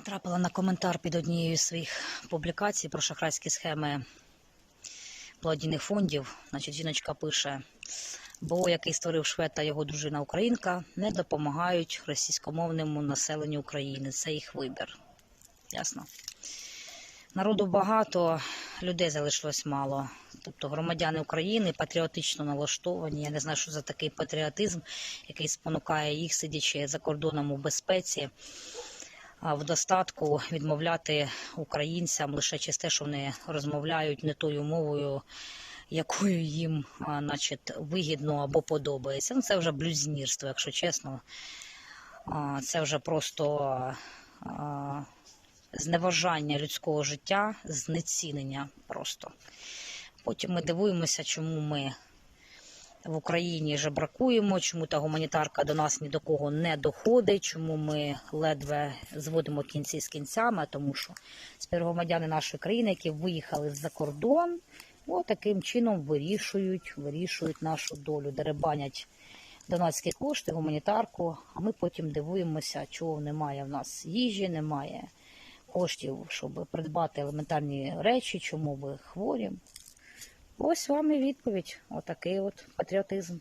Натрапила на коментар під однією з своїх публікацій про шахрайські схеми благодійних фондів. Значить, жіночка пише: бо який створив швед та його дружина Українка, не допомагають російськомовному населенню України. Це їх вибір. Ясно? Народу багато, людей залишилось мало. Тобто громадяни України патріотично налаштовані. Я не знаю, що за такий патріотизм, який спонукає їх, сидячи за кордоном у безпеці, в достатку відмовляти українцям лише через те, що вони розмовляють не тою мовою, якою їм, значить, вигідно або подобається. Ну, це вже блюзнірство, якщо чесно. Це вже просто зневажання людського життя, знецінення просто. Потім ми дивуємося, чому ми в Україні жебракуємо, чому та гуманітарка до нас ні до кого не доходить, чому ми ледве зводимо кінці з кінцями, тому що співгромадяни нашої країни, які виїхали за кордон, от таким чином вирішують, вирішують нашу долю, деребанять донатські кошти, гуманітарку, а ми потім дивуємося, чого немає в нас їжі, немає коштів, щоб придбати елементарні речі, чому ви хворі. Ось вам і відповідь. Отакий от патріотизм.